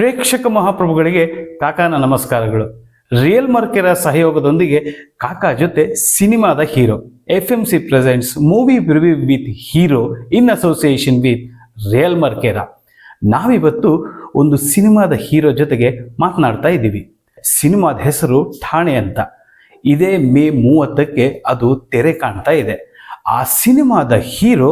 ಪ್ರೇಕ್ಷಕ ಮಹಾಪ್ರಭುಗಳಿಗೆ ಕಾಕಾನ ನಮಸ್ಕಾರಗಳು. ರಿಯಲ್ ಮಾರ್ಕೆರ ಸಹಯೋಗದೊಂದಿಗೆ ಕಾಕಾ ಜೊತೆ ಸಿನಿಮಾದ hero F M C presents, movie review with hero, in association with real ಮಾರ್ಕೆರ. ನಾವಿವತ್ತು ಒಂದು ಸಿನಿಮಾದ ಹೀರೋ ಜೊತೆಗೆ ಮಾತನಾಡ್ತಾ ಇದ್ದೀವಿ. ಸಿನಿಮಾದ ಹೆಸರು ಠಾಣೆ ಅಂತ. ಇದೇ ಮೇ ಮೂವತ್ತಕ್ಕೆ ಅದು ತೆರೆ ಕಾಣ್ತಾ ಇದೆ. ಆ ಸಿನಿಮಾದ ಹೀರೋ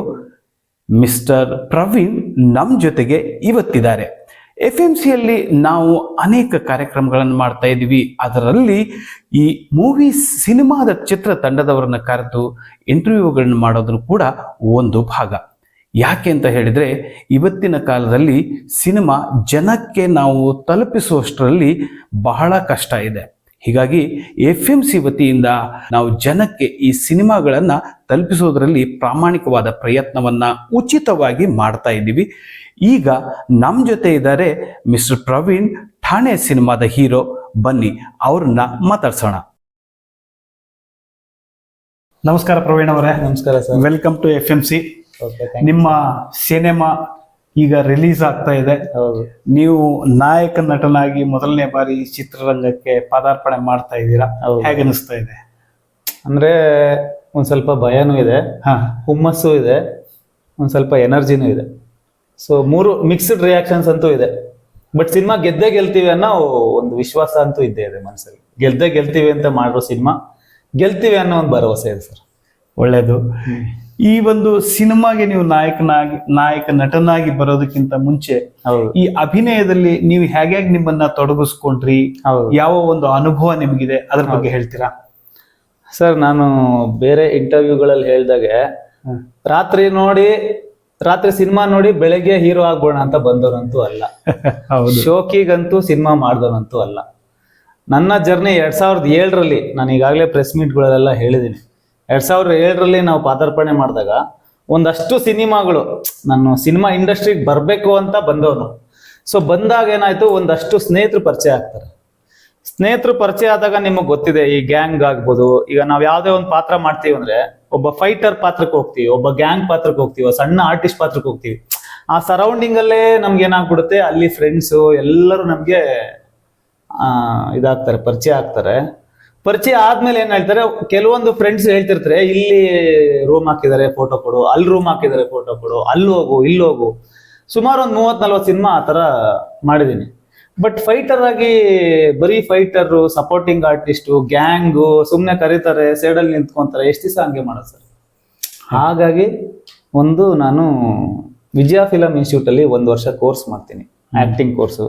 ಮಿಸ್ಟರ್ ಪ್ರವೀಣ್ ನಮ್ಮ ಜೊತೆಗೆ ಇವತ್ತಿದ್ದಾರೆ. ಎಫ್ ಎಂ ಸಿಯಲ್ಲಿ ನಾವು ಅನೇಕ ಕಾರ್ಯಕ್ರಮಗಳನ್ನು ಮಾಡ್ತಾ ಇದ್ದೀವಿ. ಅದರಲ್ಲಿ ಈ ಮೂವಿ ಸಿನಿಮಾದ ಚಿತ್ರ ತಂಡದವರನ್ನ ಕರೆದು ಇಂಟರ್ವ್ಯೂಗಳನ್ನು ಮಾಡೋದ್ರು ಕೂಡ ಒಂದು ಭಾಗ. ಯಾಕೆ ಅಂತ ಹೇಳಿದರೆ ಇವತ್ತಿನ ಕಾಲದಲ್ಲಿ ಸಿನಿಮಾ ಜನಕ್ಕೆ ನಾವು ತಲುಪಿಸುವಷ್ಟರಲ್ಲಿ ಬಹಳ ಕಷ್ಟ ಇದೆ. ಹೀಗಾಗಿ ಎಫ್ ಎಂ ಸಿ ವತಿಯಿಂದ ನಾವು ಜನಕ್ಕೆ ಈ ಸಿನಿಮಾಗಳನ್ನು ತಲುಪಿಸೋದರಲ್ಲಿ ಪ್ರಾಮಾಣಿಕವಾದ ಪ್ರಯತ್ನವನ್ನ ಉಚಿತವಾಗಿ ಮಾಡ್ತಾ ಇದ್ದೀವಿ. ಈಗ ನಮ್ಮ ಜೊತೆ ಇದ್ದಾರೆ ಮಿಸ್ಟರ್ ಪ್ರವೀಣ್ ಠಾಣೆ ಸಿನಿಮಾದ ಹೀರೋ. ಬನ್ನಿ ಅವ್ರನ್ನ ಮಾತಾಡ್ಸೋಣ. ನಮಸ್ಕಾರ ಪ್ರವೀಣ್ ಅವರೇ. ನಮಸ್ಕಾರ sir. Welcome to F M C ನಿಮ್ಮ ಸಿನಿಮಾ ಈಗ ರಿಲೀಸ್ ಆಗ್ತಾ ಇದೆ. ನೀವು ನಾಯಕ ನಟನಾಗಿ ಮೊದಲನೇ ಬಾರಿ ಚಿತ್ರರಂಗಕ್ಕೆ ಪದಾರ್ಪಣೆ ಮಾಡ್ತಾ ಇದ್ದೀರಾ. ಹೇಗೆ ಅನಿಸ್ತಾ ಇದೆ? ಅಂದ್ರೆ ಒಂದ್ ಸ್ವಲ್ಪ ಭಯನೂ ಇದೆ ಹಾ. ಹುಮ್ಮಸ್ಸು ಇದೆ ಒಂದ್ ಸ್ವಲ್ಪ ಎನರ್ಜಿನೂ ಇದೆ. ಸೊ ಮೂರು ಮಿಕ್ಸ್ಡ್ ರಿಯಾಕ್ಷನ್ಸ್ ಅಂತೂ ಇದೆ. ಬಟ್ ಸಿನಿಮಾ ಗೆದ್ದೇ ಗೆಲ್ತೀವಿ ಅನ್ನೋ ಒಂದು ವಿಶ್ವಾಸ ಅಂತೂ ಇದ್ದೇ ಇದೆ ಮನಸ್ಸಲ್ಲಿ. ಗೆದ್ದೇ ಗೆಲ್ತೀವಿ ಅಂತ ಮಾಡಿರೋ ಸಿನಿಮಾ ಗೆಲ್ತೀವಿ ಅನ್ನೋ ಒಂದು ಭರವಸೆ ಇದೆ ಸರ್. ಒಳ್ಳೇದು. ಈ ಒಂದು ಸಿನಿಮಾಗೆ ನೀವು ನಾಯಕನಾಗಿ ನಾಯಕ ನಟನಾಗಿ ಬರೋದಕ್ಕಿಂತ ಮುಂಚೆ ಈ ಅಭಿನಯದಲ್ಲಿ ನೀವು ಹೇಗೆ ನಿಮ್ಮನ್ನ ತೊಡಗಿಸ್ಕೊಂಡ್ರಿ? ಯಾವ ಒಂದು ಅನುಭವ ನಿಮಗಿದೆ? ಅದ್ರ ಬಗ್ಗೆ ಹೇಳ್ತೀರಾ? ಸರ್ ನಾನು ಬೇರೆ ಇಂಟರ್ವ್ಯೂಗಳಲ್ಲಿ ಹೇಳ್ದಾಗೆ. ರಾತ್ರಿ ನೋಡಿ ರಾತ್ರಿ ಸಿನಿಮಾ ನೋಡಿ ಬೆಳಗ್ಗೆ ಹೀರೋ ಆಗ್ಬೋಣ ಅಂತ ಬಂದವರಂತೂ ಅಲ್ಲ. ಶೋಕಿಗಂತೂ ಸಿನಿಮಾ ಮಾಡ್ದವನಂತೂ ಅಲ್ಲ. ನನ್ನ ಜರ್ನಿ ಎರಡ್ ಸಾವಿರದ ಏಳರಲ್ಲಿ ನಾನು ಈಗಾಗಲೇ ಪ್ರೆಸ್ ಮೀಟ್ಗಳಲ್ಲೆಲ್ಲ ಹೇಳಿದ್ದೀನಿ ಎರಡ್ ಸಾವಿರದ ಏಳರಲ್ಲಿ ನಾವು ಪಾದಾರ್ಪಣೆ ಮಾಡಿದಾಗ ಒಂದಷ್ಟು ಸಿನಿಮಾಗಳು, ನಾನು ಸಿನಿಮಾ ಇಂಡಸ್ಟ್ರಿಗೆ ಬರಬೇಕು ಅಂತ ಬಂದವನು. ಸೊ ಬಂದಾಗ ಏನಾಯ್ತು, ಒಂದಷ್ಟು ಸ್ನೇಹಿತರು ಪರಿಚಯ ಆಗ್ತಾರೆ. ಸ್ನೇಹಿತರು ಪರಿಚಯ ಆದಾಗ ನಿಮಗೆ ಗೊತ್ತಿದೆ, ಈ ಗ್ಯಾಂಗ್ ಆಗ್ಬೋದು, ಈಗ ನಾವು ಯಾವುದೇ ಒಂದು ಪಾತ್ರ ಮಾಡ್ತೀವಿ ಅಂದ್ರೆ, ಒಬ್ಬ ಫೈಟರ್ ಪಾತ್ರಕ್ಕೆ ಹೋಗ್ತೀವಿ, ಒಬ್ಬ ಗ್ಯಾಂಗ್ ಪಾತ್ರಕ್ಕೆ ಹೋಗ್ತೀವಿ ಸಣ್ಣ ಆರ್ಟಿಸ್ಟ್ ಪಾತ್ರಕ್ಕೆ ಹೋಗ್ತೀವಿ. ಆ ಸರೌಂಡಿಂಗ್ ಅಲ್ಲೇ ನಮ್ಗೆ ಏನಾಗ್ಬಿಡುತ್ತೆ, ಅಲ್ಲಿ ಫ್ರೆಂಡ್ಸು ಎಲ್ಲರೂ ನಮಗೆ ಇದಾಗ್ತಾರೆ, ಪರಿಚಯ ಆಗ್ತಾರೆ. ಪರಿಚಯ ಆದ್ಮೇಲೆ ಏನ್ ಹೇಳ್ತಾರೆ, ಕೆಲವೊಂದು ಫ್ರೆಂಡ್ಸ್ ಹೇಳ್ತಿರ್ತಾರೆ, ಇಲ್ಲಿ ರೂಮ್ ಹಾಕಿದ್ದಾರೆ ಫೋಟೋ ಕೊಡು, ಅಲ್ಲಿ ರೂಮ್ ಹಾಕಿದ್ದಾರೆ ಫೋಟೋ ಕೊಡು, ಅಲ್ಲಿ ಹೋಗು, ಇಲ್ಲಿ ಹೋಗು. ಸುಮಾರು ಒಂದು ಮೂವತ್ ನಲ್ವತ್ತು ಸಿನಿಮಾ ಆ ತರ ಮಾಡಿದೀನಿ ಬಟ್ ಫೈಟರ್ ಆಗಿ ಬರೀ ಫೈಟರ್ ಸಪೋರ್ಟಿಂಗ್ ಆರ್ಟಿಸ್ಟು ಗ್ಯಾಂಗು ಸುಮ್ಮನೆ ಕರೀತಾರೆ ಸೈಡಲ್ಲಿ ನಿಂತ್ಕೊಂತಾರೆ, ಎಷ್ಟು ದಿವಸ ಹಂಗೆ ಮಾಡೋದು ಸರ್? ಹಾಗಾಗಿ ಒಂದು ನಾನು ವಿಜಯ ಫಿಲಂ ಇನ್ಸ್ಟಿಟ್ಯೂಟಲ್ಲಿ ಒಂದು ವರ್ಷ ಕೋರ್ಸ್ ಮಾಡ್ತೀನಿ ಆಕ್ಟಿಂಗ್ ಕೋರ್ಸು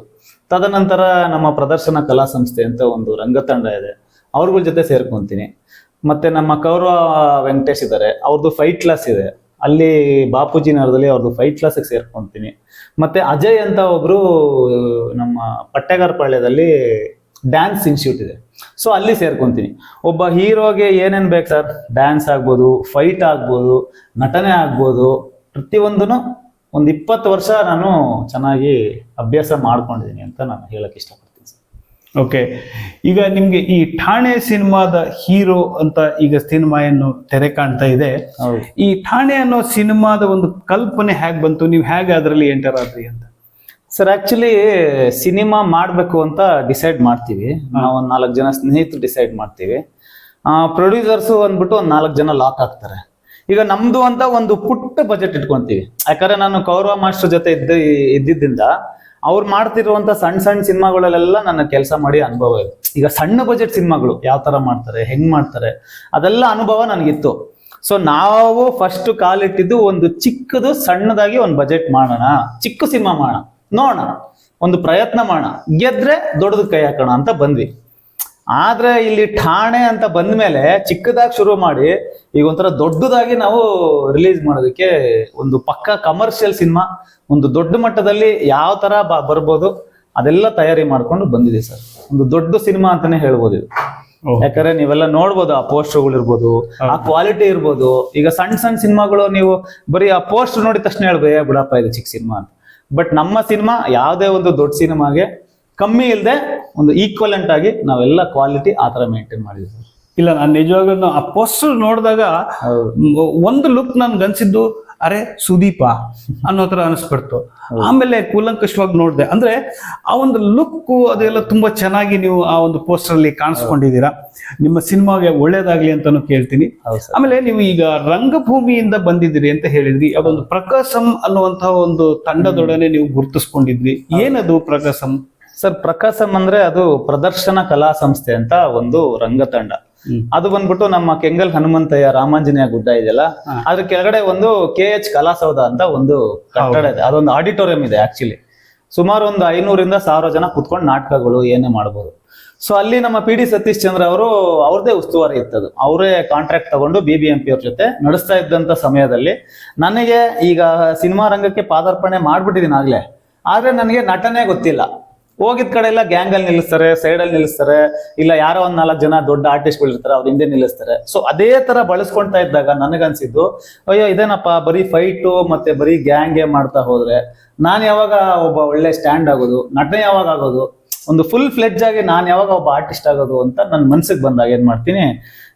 ತದನಂತರ ನಮ್ಮ ಪ್ರದರ್ಶನ ಕಲಾ ಸಂಸ್ಥೆ ಅಂತ ಒಂದು ರಂಗತಂಡ ಇದೆ. ಅವ್ರಗಳ ಜೊತೆ ಸೇರ್ಕೊಂತೀನಿ. ಮತ್ತೆ ನಮ್ಮ ಕೌರವ ವೆಂಕಟೇಶ್ ಇದ್ದಾರೆ ಅವ್ರದ್ದು ಫೈಟ್ ಕ್ಲಾಸ್ ಇದೆ. ಅಲ್ಲಿ ಬಾಪೂಜಿ ನಗರದಲ್ಲಿ ಅವ್ರದ್ದು ಫೈಟ್ ಕ್ಲಾಸಿಗೆ ಸೇರ್ಕೊಂತೀನಿ. ಮತ್ತೆ ಅಜಯ್ ಅಂತ ಒಬ್ಬರು ನಮ್ಮ ಪಟ್ಟೆಗಾರ ಪಾಳ್ಯದಲ್ಲಿ ಡ್ಯಾನ್ಸ್ ಇನ್ಸ್ಟಿಟ್ಯೂಟ್ ಇದೆ. ಸೊ ಅಲ್ಲಿ ಸೇರ್ಕೊಂತೀನಿ. ಒಬ್ಬ ಹೀರೋಗೆ ಏನೇನ್ ಬೇಕು ಸರ್ ಡ್ಯಾನ್ಸ್ ಆಗ್ಬೋದು ಫೈಟ್ ಆಗ್ಬೋದು, ನಟನೆ ಆಗ್ಬೋದು. ಪ್ರತಿಯೊಂದೂ ಒಂದು ಇಪ್ಪತ್ತು ವರ್ಷ ನಾನು ಚೆನ್ನಾಗಿ ಅಭ್ಯಾಸ ಮಾಡ್ಕೊಂಡಿದ್ದೀನಿ ಅಂತ ನಾನು ಹೇಳಕ್ಕೆ ಇಷ್ಟಪಡ್ತೀನಿ. ಓಕೆ ಈಗ ನಿಮ್ಗೆ ಈ ಠಾಣೆ ಸಿನಿಮಾದ ಹೀರೋ ಅಂತ ಈಗ ಸಿನಿಮಾ ಏನು ತೆರೆ ಕಾಣ್ತಾ ಇದೆ. ಈ ಠಾಣೆ ಅನ್ನೋ ಸಿನಿಮಾದ ಒಂದು ಕಲ್ಪನೆ ಹೇಗೆ ಬಂತು? ನೀವು ಹೇಗೆ ಅದರಲ್ಲಿ ಎಂಟರ್ ಆದ್ರಿ ಅಂತ? ಸರ್ ಆಕ್ಚುಲಿ ಸಿನಿಮಾ ಮಾಡಬೇಕು ಅಂತ ಡಿಸೈಡ್ ಮಾಡ್ತೀವಿ. ನಾವು ಒಂದು ನಾಲ್ಕು ಜನ ಸ್ನೇಹಿತರು ಡಿಸೈಡ್ ಮಾಡ್ತೀವಿ. ಪ್ರೊಡ್ಯೂಸರ್ಸು ಅಂದ್ಬಿಟ್ಟು ಒಂದು ನಾಲ್ಕು ಜನ ಲಾಕ್ ಆಗ್ತಾರೆ ಈಗ ನಮ್ದು ಅಂತ ಒಂದು ಪುಟ್ಟ ಬಜೆಟ್ ಇಟ್ಕೊಂತೀವಿ. ಯಾಕಂದ್ರೆ ನಾನು ಕೌರವ ಮಾಸ್ಟರ್ ಜೊತೆ ಇದ್ದ ಇದ್ದಿದ್ದರಿಂದ ಅವ್ರು ಮಾಡ್ತಿರುವಂತ ಸಣ್ಣ ಸಣ್ಣ ಸಿನಿಮಾಗಳಲ್ಲೆಲ್ಲ ನನ್ನ ಕೆಲಸ ಮಾಡಿ ಅನುಭವ ಇದೆ. ಈಗ ಸಣ್ಣ ಬಜೆಟ್ ಸಿನಿಮಾಗಳು ಯಾವ ತರ ಮಾಡ್ತಾರೆ, ಹೆಂಗ್ ಮಾಡ್ತಾರೆ, ಅದೆಲ್ಲ ಅನುಭವ ನನಗಿತ್ತು. ಸೊ ನಾವು ಫಸ್ಟ್ ಕಾಲಿಟ್ಟಿದ್ದು ಒಂದು ಚಿಕ್ಕದು ಸಣ್ಣದಾಗಿ ಒಂದು ಬಜೆಟ್ ಮಾಡೋಣ, ಚಿಕ್ಕ ಸಿನಿಮಾ ಮಾಡೋಣ, ನೋಡೋಣ, ಒಂದು ಪ್ರಯತ್ನ ಮಾಡೋಣ, ಗೆದ್ರೆ ದೊಡ್ಡದು ಕೈ ಹಾಕೋಣ ಅಂತ ಬಂದ್ವಿ. ಆದ್ರೆ ಇಲ್ಲಿ ಠಾಣೆ ಅಂತ ಬಂದ ಮೇಲೆ ಚಿಕ್ಕದಾಗಿ ಶುರು ಮಾಡಿ ಈಗ ಒಂಥರ ದೊಡ್ಡದಾಗಿ ನಾವು ರಿಲೀಸ್ ಮಾಡೋದಕ್ಕೆ ಒಂದು ಪಕ್ಕ ಕಮರ್ಷಿಯಲ್ ಸಿನಿಮಾ ಒಂದು ದೊಡ್ಡ ಮಟ್ಟದಲ್ಲಿ ಯಾವ ತರ ಬರ್ಬೋದು ಅದೆಲ್ಲ ತಯಾರಿ ಮಾಡ್ಕೊಂಡು ಬಂದಿದೆ ಸರ್. ಒಂದು ದೊಡ್ಡ ಸಿನಿಮಾ ಅಂತಾನೆ ಹೇಳ್ಬೋದು ಇದು. ಯಾಕಂದ್ರೆ ನೀವೆಲ್ಲ ನೋಡ್ಬೋದು ಆ ಪೋಸ್ಟರ್ಗಳು ಇರ್ಬೋದು ಆ ಕ್ವಾಲಿಟಿ ಇರ್ಬೋದು. ಈಗ ಸಣ್ಣ ಸಣ್ಣ ಸಿನಿಮಾಗಳು ನೀವು ಬರೀ ಆ ಪೋಸ್ಟರ್ ನೋಡಿದ ತಕ್ಷಣ ಹೇಳ್ಬೋದು "ಏ ಬಿಡಪ್ಪ ಇದು ಚಿಕ್ಕ ಸಿನಿಮಾ ಅಂತ. ಬಟ್ ನಮ್ಮ ಸಿನಿಮಾ ಯಾವುದೇ ಒಂದು ದೊಡ್ಡ ಸಿನಿಮಾಗೆ ಕಮ್ಮಿ ಇಲ್ಲದೆ ಒಂದು ಈಕ್ವಲೆಂಟ್ ಆಗಿ ನಾವೆಲ್ಲ ಕ್ವಾಲಿಟಿ ಆ ಥರ ಮೇಂಟೈನ್ ಮಾಡಿದ್ವಿ ಸರ್. ಇಲ್ಲ ನಾನು ನಿಜವಾಗ್ಲೂ ಆ ಪೋಸ್ಟರ್ ನೋಡಿದಾಗ ಒಂದು ಲುಕ್ ನನ್ಗೆ ಅನ್ಸಿದ್ದು ಅರೆ ಸುದೀಪ ಅನ್ನೋ ಥರ ಅನಿಸ್ಬಿಡ್ತು. ಆಮೇಲೆ ಕೂಲಂಕಷವಾಗಿ ನೋಡಿದೆ. ಅಂದ್ರೆ ಆ ಒಂದು ಲುಕ್ ಅದೆಲ್ಲ ತುಂಬಾ ಚೆನ್ನಾಗಿ ನೀವು ಆ ಒಂದು ಪೋಸ್ಟರ್ ಅಲ್ಲಿ ಕಾಣಿಸ್ಕೊಂಡಿದ್ದೀರಾ. ನಿಮ್ಮ ಸಿನಿಮಾಗೆ ಒಳ್ಳೇದಾಗಲಿ ಅಂತಾನು ಕೇಳ್ತೀನಿ. ಆಮೇಲೆ ನೀವು ಈಗ ರಂಗಭೂಮಿಯಿಂದ ಬಂದಿದ್ದೀರಿ ಅಂತ ಹೇಳಿದ್ರಿ. ಅದೊಂದು ಪ್ರಕಾಶಂ ಅನ್ನುವಂತಹ ಒಂದು ತಂಡದೊಡನೆ ನೀವು ಗುರುತಿಸ್ಕೊಂಡಿದ್ರಿ. ಏನದು ಪ್ರಕಾಶಂ? ಸರ್ ಪ್ರಕಾಶಂ ಅಂದ್ರೆ ಅದು ಪ್ರದರ್ಶನ ಕಲಾ ಸಂಸ್ಥೆ ಅಂತ ಒಂದು ರಂಗತಂಡ. ಅದು ಬಂದ್ಬಿಟ್ಟು ನಮ್ಮ ಕೆಂಗಲ್ ಹನುಮಂತಯ್ಯ ರಾಮಾಂಜನೇಯ ಗುಡ್ಡ ಇದೆಯಲ್ಲ. ಅದ್ರ ಕೆಳಗಡೆ ಒಂದು ಕೆ ಎಚ್ ಕಲಾಸೌಧ ಅಂತ ಒಂದು ಕಟ್ಟಡ ಇದೆ. ಅದೊಂದು ಆಡಿಟೋರಿಯಂ ಇದೆ ಆಕ್ಚುಲಿ ಸುಮಾರು ಒಂದು ಐನೂರಿಂದ ಸಾವಿರ ಜನ ಕುತ್ಕೊಂಡು ನಾಟಕಗಳು ಏನೇ ಮಾಡ್ಬೋದು. ಸೊ ಅಲ್ಲಿ ನಮ್ಮ ಪಿ ಡಿ ಸತೀಶ್ ಚಂದ್ರ ಅವರು ಅವ್ರದೇ ಉಸ್ತುವಾರಿ ಇತ್ತದು. ಅವರೇ ಕಾಂಟ್ರಾಕ್ಟ್ ತಗೊಂಡು ಬಿ ಬಿ ಎಂ ಪಿ ಅವ್ರ ಜೊತೆ ನಡೆಸ್ತಾ ಇದ್ದಂತ ಸಮಯದಲ್ಲಿ ನನಗೆ ಈಗ ಸಿನಿಮಾ ರಂಗಕ್ಕೆ ಪಾದಾರ್ಪಣೆ ಮಾಡ್ಬಿಟ್ಟಿದ್ದೀನಿ ಆಗ್ಲೇ. ಆದ್ರೆ ನನಗೆ ನಟನೆ ಗೊತ್ತಿಲ್ಲ. ಹೋಗಿದ್ ಕಡೆ ಎಲ್ಲ ಗ್ಯಾಂಗ್ ಅಲ್ಲಿ ನಿಲ್ಲಿಸ್ತಾರೆ ಸೈಡ್ ಅಲ್ಲಿ ನಿಲ್ಲಿಸ್ತಾರೆ. ಇಲ್ಲ ಯಾರೋ ಒಂದ್ ನಾಲ್ಕು ಜನ ದೊಡ್ಡ ಆರ್ಟಿಸ್ಟ್ಗಳು ಇರ್ತಾರೆ ಅವ್ರ ಹಿಂದೆ ನಿಲ್ಲಿಸ್ತಾರೆ. ಸೊ ಅದೇ ತರ ಬಳಸ್ಕೊಂತಾ ಇದ್ದಾಗ ನನಗನ್ಸಿದ್ದು ಅಯ್ಯೋ ಇದೇನಪ್ಪ ಬರೀ ಫೈಟು ಮತ್ತೆ ಬರೀ ಗ್ಯಾಂಗ್ ಮಾಡ್ತಾ ಹೋದ್ರೆ. ನಾನು ಯಾವಾಗ ಒಬ್ಬ ಒಳ್ಳೆ ಸ್ಟ್ಯಾಂಡ್ ಆಗೋದು ನಟನೆ ಯಾವಾಗ ಆಗೋದು ಒಂದು ಫುಲ್ ಫ್ಲೆಡ್ಜ್ ಆಗಿ ನಾನು ಯಾವಾಗ ಒಬ್ಬ ಆರ್ಟಿಸ್ಟ್ ಆಗೋದು ಅಂತ ನನ್ನ ಮನ್ಸಿಗೆ ಬಂದಾಗ ಏನ್ ಮಾಡ್ತೀನಿ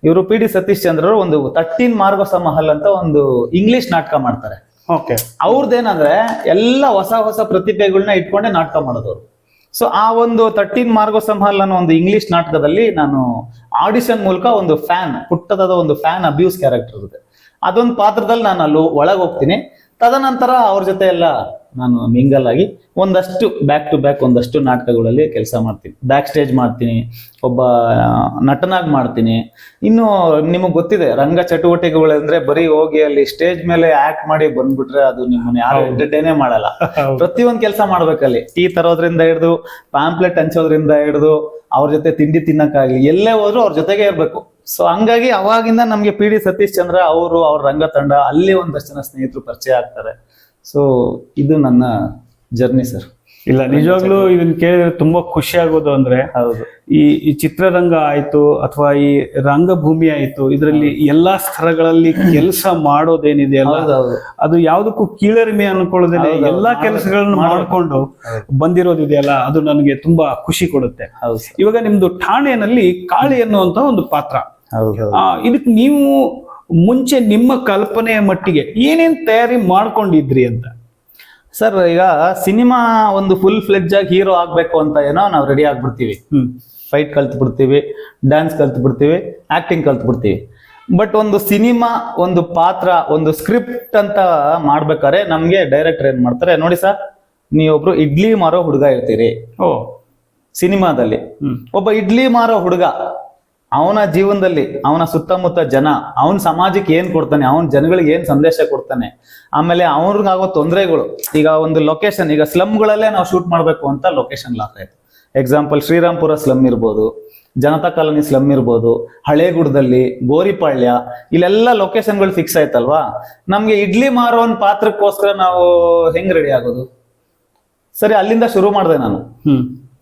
ಇವರು ಪಿ ಡಿ ಸತೀಶ್ ಚಂದ್ರರು ಒಂದು ತರ್ಟೀನ್ ಮಾರ್ಗೋಸ ಮಹಲ್ ಅಂತ ಒಂದು ಇಂಗ್ಲಿಷ್ ನಾಟಕ ಮಾಡ್ತಾರೆ. ಓಕೆ ಅವ್ರದ್ದೇನಂದ್ರೆ ಎಲ್ಲ ಹೊಸ ಹೊಸ ಪ್ರತಿಭೆಗಳನ್ನ ಇಟ್ಕೊಂಡೆ ನಾಟಕ ಮಾಡೋದವ್ರು. ಸೊ ಆ ಒಂದು ತರ್ಟೀನ್ ಮಾರ್ಗೋ ಸಂಹಾಲ್ ಅನ್ನೋ ಒಂದು ಇಂಗ್ಲಿಷ್ ನಾಟಕದಲ್ಲಿ ನಾನು ಆಡಿಷನ್ ಮೂಲಕ ಒಂದು ಫ್ಯಾನ್ ಪುಟ್ಟದಾದ ಒಂದು ಫ್ಯಾನ್ ಅಬ್ಯೂಸ್ ಕ್ಯಾರೆಕ್ಟರ್ ಇರುತ್ತೆ. ಅದೊಂದು ಪಾತ್ರದಲ್ಲಿ ನಾನು ಅಲ್ಲಿ ಒಳಗೆ ಹೋಗ್ತೀನಿ. ತದನಂತರ ಅವ್ರ ಜೊತೆ ಎಲ್ಲ ನಾನು ಮಿಂಗಲ್ ಆಗಿ ಒಂದಷ್ಟು ಬ್ಯಾಕ್ ಟು ಬ್ಯಾಕ್ ಒಂದಷ್ಟು ನಾಟಕಗಳಲ್ಲಿ ಕೆಲಸ ಮಾಡ್ತೀನಿ. ಬ್ಯಾಕ್ ಸ್ಟೇಜ್ ಮಾಡ್ತೀನಿ ಒಬ್ಬ ನಟನಾಗಿ ಮಾಡ್ತೀನಿ. ಇನ್ನು ನಿಮಗೆ ಗೊತ್ತಿದೆ ರಂಗ ಚಟುವಟಿಕೆಗಳು ಅಂದ್ರೆ ಬರೀ ಹೋಗಿ ಅಲ್ಲಿ ಸ್ಟೇಜ್ ಮೇಲೆ ಆಕ್ಟ್ ಮಾಡಿ ಬಂದ್ಬಿಟ್ರೆ ಅದು ನಿಮ್ಮನ್ನ ಯಾರು ಎಂಟರ್ಟೈನೆ ಎಂಟರ್ಟೈನೇ ಮಾಡಲ್ಲ. ಪ್ರತಿಯೊಂದು ಕೆಲಸ ಮಾಡ್ಬೇಕಲ್ಲಿ. ಟೀ ತರೋದ್ರಿಂದ ಹಿಡಿದು ಪಾಂಪ್ಲೆಟ್ ಹಂಚೋದ್ರಿಂದ ಹಿಡಿದು ಅವ್ರ ಜೊತೆ ತಿಂಡಿ ತಿನ್ನಕ್ಕಾಗ್ಲಿ ಎಲ್ಲೇ ಹೋದ್ರು ಅವ್ರ ಜೊತೆಗೆ ಇರ್ಬೇಕು. ಸೊ ಹಂಗಾಗಿ ಅವಾಗಿಂದ ನಮ್ಗೆ ಪಿ ಡಿ ಸತೀಶ್ ಚಂದ್ರ ಅವರು ಅವ್ರ ರಂಗ ತಂಡ ಅಲ್ಲಿ ಒಂದಷ್ಟು ಜನ ಸ್ನೇಹಿತರು ಪರಿಚಯ ಆಗ್ತಾರೆ. ಸೊ ಇದು ನನ್ನ ಜರ್ನಿ ಸರ್ ಇಲ್ಲ ನಿಜವಾಗ್ಲೂ ಇದನ್ನ ಕೇಳಿದ್ರೆ ತುಂಬಾ ಖುಷಿ ಆಗೋದು ಅಂದ್ರೆ ಹೌದು. ಈ ಈ ಚಿತ್ರರಂಗ ಆಯ್ತು ಅಥವಾ ಈ ರಂಗಭೂಮಿ ಆಯ್ತು ಇದರಲ್ಲಿ ಎಲ್ಲಾ ಸ್ಥಳಗಳಲ್ಲಿ ಕೆಲಸ ಮಾಡೋದೇನಿದೆ ಅಲ್ಲ? ಅದು ಯಾವುದಕ್ಕೂ ಕೀಳರಿಮೆ ಅನ್ಕೊಳ್ಳೋದೇನೆ. ಎಲ್ಲಾ ಕೆಲಸಗಳನ್ನು ಮಾಡ್ಕೊಂಡು ಬಂದಿರೋದಿದೆಯಲ್ಲ ಅದು ನನಗೆ ತುಂಬಾ ಖುಷಿ ಕೊಡುತ್ತೆ. ಇವಾಗ ನಿಮ್ದು ಠಾಣೆನಲ್ಲಿ ಕಾಳಿ ಅನ್ನುವಂತ ಒಂದು ಪಾತ್ರ. ಹೌದು. ಆ, ಇದಕ್ ನೀವು ಮುಂಚೆ ನಿಮ್ಮ ಕಲ್ಪನೆಯ ಮಟ್ಟಿಗೆ ಏನೇನು ತಯಾರಿ ಮಾಡ್ಕೊಂಡಿದ್ರಿ ಅಂತ? ಸರ್ ಈಗ ಸಿನಿಮಾ ಒಂದು ಫುಲ್ ಫ್ಲೆಜ್ ಆಗಿ ಹೀರೋ ಆಗ್ಬೇಕು ಅಂತ ಏನೋ ನಾವು ರೆಡಿ ಆಗ್ಬಿಡ್ತೀವಿ. ಫೈಟ್ ಕಲ್ತು ಬಿಡ್ತೀವಿ ಡ್ಯಾನ್ಸ್ ಕಲ್ತು ಬಿಡ್ತೀವಿ ಆಕ್ಟಿಂಗ್ ಕಲ್ತು ಬಿಡ್ತೀವಿ ಬಟ್ ಒಂದು ಸಿನಿಮಾ ಒಂದು ಪಾತ್ರ ಒಂದು ಸ್ಕ್ರಿಪ್ಟ್ ಅಂತ ಮಾಡ್ಬೇಕಾದ್ರೆ ನಮಗೆ ಡೈರೆಕ್ಟರ್ ಏನ್ ಮಾಡ್ತಾರೆ ನೋಡಿ ಸರ್ ನೀವೊಬ್ರು ಇಡ್ಲಿ ಮಾರೋ ಹುಡುಗ ಇರ್ತೀರಿ. ಓ. ಸಿನಿಮಾದಲ್ಲಿ. ಒಬ್ಬ ಇಡ್ಲಿ ಮಾರೋ ಹುಡುಗ ಅವನ ಜೀವನದಲ್ಲಿ, ಅವನ ಸುತ್ತಮುತ್ತ ಜನ, ಅವನ ಸಮಾಜಕ್ಕೆ ಏನ್ ಕೊಡ್ತಾನೆ, ಅವನ ಜನಗಳಿಗೆ ಏನ್ ಸಂದೇಶ ಕೊಡ್ತಾನೆ, ಆಮೇಲೆ ಅವ್ರಿಗಾಗೋ ತೊಂದರೆಗಳು, ಈಗ ಒಂದು ಲೊಕೇಶನ್ ಈಗ ಸ್ಲಮ್ಗಳಲ್ಲೇ ನಾವು ಶೂಟ್ ಮಾಡಬೇಕು ಅಂತ ಲೊಕೇಶನ್ ಲಾಕ್ ಆಯ್ತು. ಎಕ್ಸಾಂಪಲ್ ಶ್ರೀರಾಮ್ಪುರ ಸ್ಲಮ್ ಇರ್ಬೋದು, ಜನತಾ ಕಾಲೋನಿ ಸ್ಲಮ್ ಇರ್ಬೋದು, ಹಳೇಗುಡದಲ್ಲಿ, ಗೋರಿಪಾಳ್ಯ, ಇಲ್ಲೆಲ್ಲ ಲೊಕೇಶನ್ಗಳು ಫಿಕ್ಸ್ ಆಯ್ತಲ್ವಾ? ನಮ್ಗೆ ಇಡ್ಲಿ ಮಾರೋ ಒಂದು ಪಾತ್ರಕ್ಕೋಸ್ಕರ ನಾವು ಹೆಂಗ್ ರೆಡಿ ಆಗೋದು? ಸರಿ, ಅಲ್ಲಿಂದ ಶುರು ಮಾಡಿದೆ ನಾನು.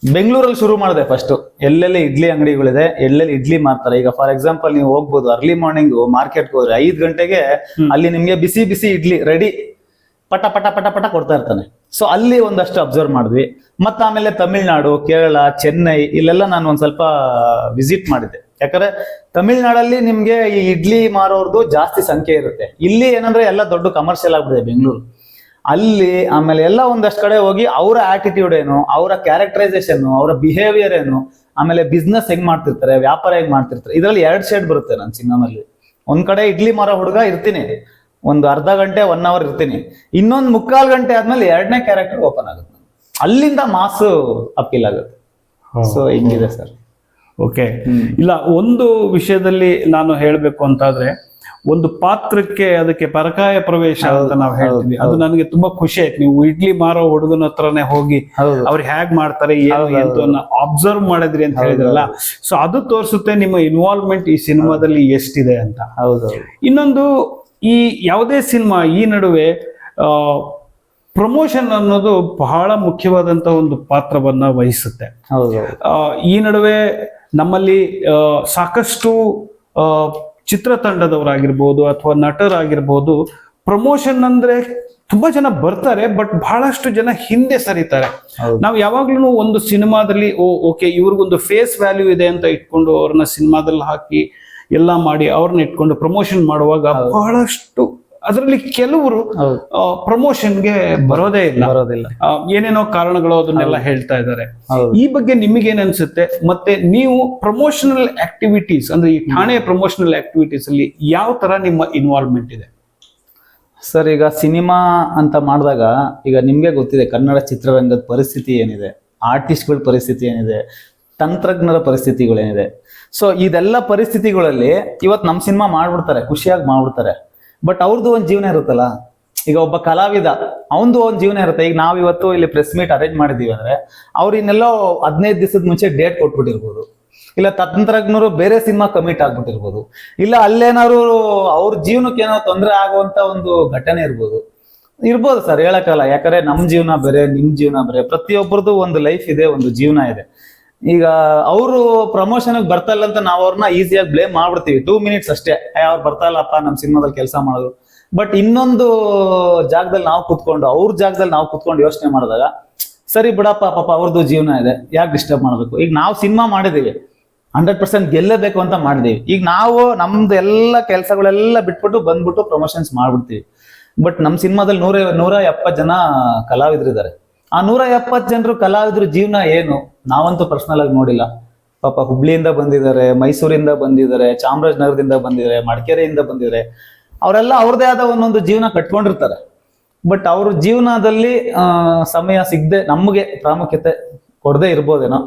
ಬೆಂಗಳೂರಲ್ಲಿ ಶುರು ಮಾಡಿದೆ ಫಸ್ಟ್ ಎಲ್ಲೆಲ್ಲಿ ಇಡ್ಲಿ ಅಂಗಡಿಗಳಿದೆ ಎಲ್ಲೆಲ್ಲಿ ಇಡ್ಲಿ ಮಾಡ್ತಾರೆ ಈಗ ಫಾರ್ ಎಕ್ಸಾಂಪಲ್ ನೀವು ಹೋಗ್ಬೋದು ಅರ್ಲಿ ಮಾರ್ನಿಂಗ್ ಮಾರ್ಕೆಟ್ಗೆ ಹೋದ್ರೆ ಐದು ಗಂಟೆಗೆ ಅಲ್ಲಿ ನಿಮ್ಗೆ ಬಿಸಿ ಬಿಸಿ ಇಡ್ಲಿ ರೆಡಿ ಪಟ ಪಟ ಪಟ ಪಟ ಕೊಡ್ತಾ ಇರ್ತಾನೆ. ಸೊ ಅಲ್ಲಿ ಒಂದಷ್ಟು ಅಬ್ಸರ್ವ್ ಮಾಡಿದ್ವಿ. ಮತ್ತೆ ಆಮೇಲೆ ತಮಿಳ್ನಾಡು ಕೇರಳ ಚೆನ್ನೈ ಇಲ್ಲೆಲ್ಲ ನಾನು ಒಂದ್ ಸ್ವಲ್ಪ ವಿಸಿಟ್ ಮಾಡಿದ್ದೆ. ಯಾಕಂದ್ರೆ ತಮಿಳ್ನಾಡಲ್ಲಿ ನಿಮ್ಗೆ ಈ ಇಡ್ಲಿ ಮಾರೋರ್ದು ಜಾಸ್ತಿ ಸಂಖ್ಯೆ ಇರುತ್ತೆ. ಇಲ್ಲಿ ಏನಂದ್ರೆ ಎಲ್ಲ ದೊಡ್ಡ ಕಮರ್ಷಿಯಲ್ ಆಗ್ಬಿಟ್ಟಿದೆ ಬೆಂಗಳೂರು. ಅಲ್ಲಿ ಆಮೇಲೆ ಎಲ್ಲ ಒಂದಷ್ಟು ಕಡೆ ಹೋಗಿ ಅವರ ಆಟಿಟ್ಯೂಡ್ ಏನು ಅವರ ಕ್ಯಾರೆಕ್ಟರೈಸೇಷನ್ ಅವರ ಬಿಹೇವಿಯರ್ ಏನು ಆಮೇಲೆ ಬಿಸ್ನೆಸ್ ಹೆಂಗ್ ಮಾಡ್ತಿರ್ತಾರೆ ವ್ಯಾಪಾರ ಹೆಂಗ್ ಮಾಡ್ತಿರ್ತಾರೆ ಇದರಲ್ಲಿ ಎರಡ್ ಶೇಡ್ ಬರುತ್ತೆ ನನ್ನ ಸಿನಿಮಾದಲ್ಲಿ. ಒಂದ್ ಕಡೆ ಇಡ್ಲಿ ಮರ ಹುಡುಗ ಇರ್ತೀನಿ ಒಂದು ಅರ್ಧ ಗಂಟೆ ಒನ್ ಅವರ್ ಇರ್ತೀನಿ. ಇನ್ನೊಂದು ಮುಕ್ಕಾಲ್ ಗಂಟೆ ಆದ್ಮೇಲೆ ಎರಡನೇ ಕ್ಯಾರೆಕ್ಟರ್ ಓಪನ್ ಆಗುತ್ತೆ. ಅಲ್ಲಿಂದ ಮಾಸು ಅಪೀಲ್ ಆಗುತ್ತೆ. ಸೊ ಹಿಂಗಿದೆ ಸರ್. ಓಕೆ ಇಲ್ಲ ಒಂದು ವಿಷಯದಲ್ಲಿ ನಾನು ಹೇಳಬೇಕು ಅಂತಾದ್ರೆ ಒಂದು ಪಾತ್ರಕ್ಕೆ ಅದಕ್ಕೆ ಪರಕಾಯ ಪ್ರವೇಶ ಅಂತ ನಾವು ಹೇಳ್ತೀವಿ. ಅದು ನನಗೆ ತುಂಬಾ ಖುಷಿ ಆಯ್ತು. ನೀವು ಇಡ್ಲಿ ಮಾರೋ ಹುಡುಗನ ಹತ್ರನೇ ಹೋಗಿ ಅವ್ರು ಹೇಗ್ ಮಾಡ್ತಾರೆ ಏನು ಅಬ್ಸರ್ವ್ ಮಾಡಿದ್ರಿ ಅಂತ ಹೇಳಿದ್ರಲ್ಲ. ಸೊ ಅದು ತೋರಿಸುತ್ತೆ ನಿಮ್ಮ ಇನ್ವಾಲ್ವ್ಮೆಂಟ್ ಈ ಸಿನಿಮಾದಲ್ಲಿ ಎಷ್ಟಿದೆ ಅಂತ. ಹೌದು ಇನ್ನೊಂದು ಈ ಯಾವುದೇ ಸಿನಿಮಾ ಈ ನಡುವೆ ಪ್ರಮೋಷನ್ ಅನ್ನೋದು ಬಹಳ ಮುಖ್ಯವಾದಂತ ಒಂದು ಪಾತ್ರವನ್ನ ವಹಿಸುತ್ತೆ. ಈ ನಡುವೆ ನಮ್ಮಲ್ಲಿ ಸಾಕಷ್ಟು ಚಿತ್ರತಂಡದವರಾಗಿರ್ಬೋದು ಅಥವಾ ನಟರಾಗಿರ್ಬೋದು ಪ್ರಮೋಷನ್ ಅಂದ್ರೆ ತುಂಬಾ ಜನ ಬರ್ತಾರೆ ಬಟ್ ಬಹಳಷ್ಟು ಜನ ಹಿಂದೆ ಸರಿತಾರೆ. ನಾವು ಯಾವಾಗ್ಲೂ ಒಂದು ಸಿನಿಮಾದಲ್ಲಿ ಓ ಓಕೆ ಇವ್ರಿಗೊಂದು ಫೇಸ್ ವ್ಯಾಲ್ಯೂ ಇದೆ ಅಂತ ಇಟ್ಕೊಂಡು ಅವ್ರನ್ನ ಸಿನಿಮಾದಲ್ಲಿ ಹಾಕಿ ಎಲ್ಲ ಮಾಡಿ ಅವ್ರನ್ನ ಇಟ್ಕೊಂಡು ಪ್ರಮೋಷನ್ ಮಾಡುವಾಗ ಬಹಳಷ್ಟು ಅದರಲ್ಲಿ ಕೆಲವರು ಪ್ರಮೋಷನ್ಗೆ ಬರೋದೇ ಇಲ್ಲ. ಬರೋದಿಲ್ಲ. ಏನೇನೋ ಕಾರಣಗಳು ಅದನ್ನೆಲ್ಲ ಹೇಳ್ತಾ ಇದ್ದಾರೆ. ಈ ಬಗ್ಗೆ ನಿಮಗೇನ್ ಅನ್ಸುತ್ತೆ? ಮತ್ತೆ ನೀವು ಪ್ರಮೋಷನಲ್ ಆಕ್ಟಿವಿಟೀಸ್ ಅಂದ್ರೆ ಈ ಠಾಣೆ ಪ್ರಮೋಷನಲ್ ಆಕ್ಟಿವಿಟೀಸ್ ಅಲ್ಲಿ ಯಾವ ತರ ನಿಮ್ಮ ಇನ್ವಾಲ್ವ್ಮೆಂಟ್ ಇದೆ? ಸರ್ ಈಗ ಸಿನಿಮಾ ಅಂತ ಮಾಡಿದಾಗ ಈಗ ನಿಮಗೆ ಗೊತ್ತಿದೆ ಕನ್ನಡ ಚಿತ್ರರಂಗದ ಪರಿಸ್ಥಿತಿ ಏನಿದೆ ಆರ್ಟಿಸ್ಟ್ಗಳ ಪರಿಸ್ಥಿತಿ ಏನಿದೆ ತಂತ್ರಜ್ಞರ ಪರಿಸ್ಥಿತಿಗಳೇನಿದೆ. ಸೊ ಇದೆಲ್ಲ ಪರಿಸ್ಥಿತಿಗಳಲ್ಲಿ ಇವತ್ತು ನಮ್ಮ ಸಿನಿಮಾ ಮಾಡ್ಬಿಡ್ತಾರೆ ಖುಷಿಯಾಗಿ ಮಾಡ್ಬಿಡ್ತಾರೆ. ಬಟ್ ಅವ್ರದ್ದು ಒಂದು ಜೀವನ ಇರುತ್ತಲ್ಲ? ಈಗ ಒಬ್ಬ ಕಲಾವಿದ, ಅವನದು ಒಂದು ಜೀವನ ಇರುತ್ತೆ. ಈಗ ನಾವು ಇವತ್ತು ಇಲ್ಲಿ ಪ್ರೆಸ್ ಮೀಟ್ ಅರೇಂಜ್ ಮಾಡಿದೀವಿ ಅಂದ್ರೆ, ಅವ್ರು ಇನ್ನೆಲ್ಲೋ ಹದಿನೈದು ದಿವಸದ ಮುಂಚೆ ಡೇಟ್ ಕೊಟ್ಬಿಟ್ಟಿರ್ಬೋದು. ಇಲ್ಲ ತಂತ್ರಜ್ಞರು ಬೇರೆ ಸಿನಿಮಾ ಕಮಿಟ್ ಆಗ್ಬಿಟ್ಟಿರ್ಬೋದು. ಇಲ್ಲ ಅಲ್ಲೇನಾದ್ರು ಅವ್ರ ಜೀವನಕ್ಕೆ ಏನೋ ತೊಂದರೆ ಆಗುವಂತ ಒಂದು ಘಟನೆ ಇರ್ಬೋದು. ಇರ್ಬೋದು ಸರ್ ಹೇಳಕ್ಕಲ್ಲ ಯಾಕಂದ್ರೆ ನಮ್ ಜೀವನ ಬೇರೆ, ನಿಮ್ ಜೀವನ ಬೇರೆ. ಪ್ರತಿಯೊಬ್ಬರದು ಒಂದು ಲೈಫ್ ಇದೆ, ಒಂದು ಜೀವನ ಇದೆ. ಈಗ ಅವರು ಪ್ರಮೋಷನ್ ಬರ್ತಾ ಇಲ್ಲ ಅಂತ ನಾವು ಅವ್ರನ್ನ ಈಸಿಯಾಗಿ ಬ್ಲೇಮ್ ಮಾಡ್ಬಿಡ್ತೀವಿ. ಟೂ ಮಿನಿಟ್ಸ್ ಅಷ್ಟೇ. ಅವ್ರು ಬರ್ತಾ ಇಲ್ಲಪ್ಪ ನಮ್ಮ ಸಿನಿಮಾದಲ್ಲಿ ಕೆಲಸ ಮಾಡೋದು. ಬಟ್ ಇನ್ನೊಂದು ಜಾಗದಲ್ಲಿ ನಾವು ಕುತ್ಕೊಂಡು, ಅವ್ರ ಜಾಗದಲ್ಲಿ ನಾವು ಕುತ್ಕೊಂಡು ಯೋಚನೆ ಮಾಡಿದಾಗ, ಸರಿ ಬಿಡಪ್ಪ, ಪಾಪ ಅವ್ರದ್ದು ಜೀವನ ಇದೆ. ಯಾಕೆ ಡಿಸ್ಟರ್ಬ್ ಮಾಡಬೇಕು? ಈಗ ನಾವು ಸಿನಿಮಾ ಮಾಡಿದೀವಿ. ಹಂಡ್ರೆಡ್ ಪರ್ಸೆಂಟ್ ಗೆಲ್ಲಬೇಕು ಅಂತ ಮಾಡಿದೀವಿ. ಈಗ ನಾವು, ನಮ್ದು ಎಲ್ಲ ಕೆಲಸಗಳೆಲ್ಲ ಬಿಟ್ಬಿಟ್ಟು ಬಂದ್ಬಿಟ್ಟು ಪ್ರಮೋಷನ್ಸ್ ಮಾಡ್ಬಿಡ್ತೀವಿ. ಬಟ್ ನಮ್ಮ ಸಿನಿಮಾದಲ್ಲಿ ನೂರ ನೂರ ಎಪ್ಪತ್ತು ಜನ ಕಲಾವಿದರಿದ್ದಾರೆ ಆ ನೂರ ಎಪ್ಪತ್ತು ಜನರು ಕಲಾವಿದ್ರ ಜೀವನ ಏನು? ನಾವಂತೂ ಪರ್ಸನಲ್ ಆಗಿ ನೋಡಿಲ್ಲ. ಪಾಪ ಹುಬ್ಳಿಯಿಂದ ಬಂದಿದ್ದಾರೆ, ಮೈಸೂರಿಂದ ಬಂದಿದ್ದಾರೆ, ಚಾಮರಾಜನಗರದಿಂದ ಬಂದಿದ್ದಾರೆ, ಮಡಿಕೇರಿಯಿಂದ ಬಂದಿದ್ದಾರೆ. ಅವರೆಲ್ಲ ಅವ್ರದೇ ಆದ ಒಂದೊಂದು ಜೀವನ ಕಟ್ಕೊಂಡಿರ್ತಾರೆ. ಬಟ್ ಅವ್ರ ಜೀವನದಲ್ಲಿ ಸಮಯ ಸಿಗದೆ ನಮಗೆ ಪ್ರಾಮುಖ್ಯತೆ ಕೊಡದೆ ಇರ್ಬೋದೇನೋ?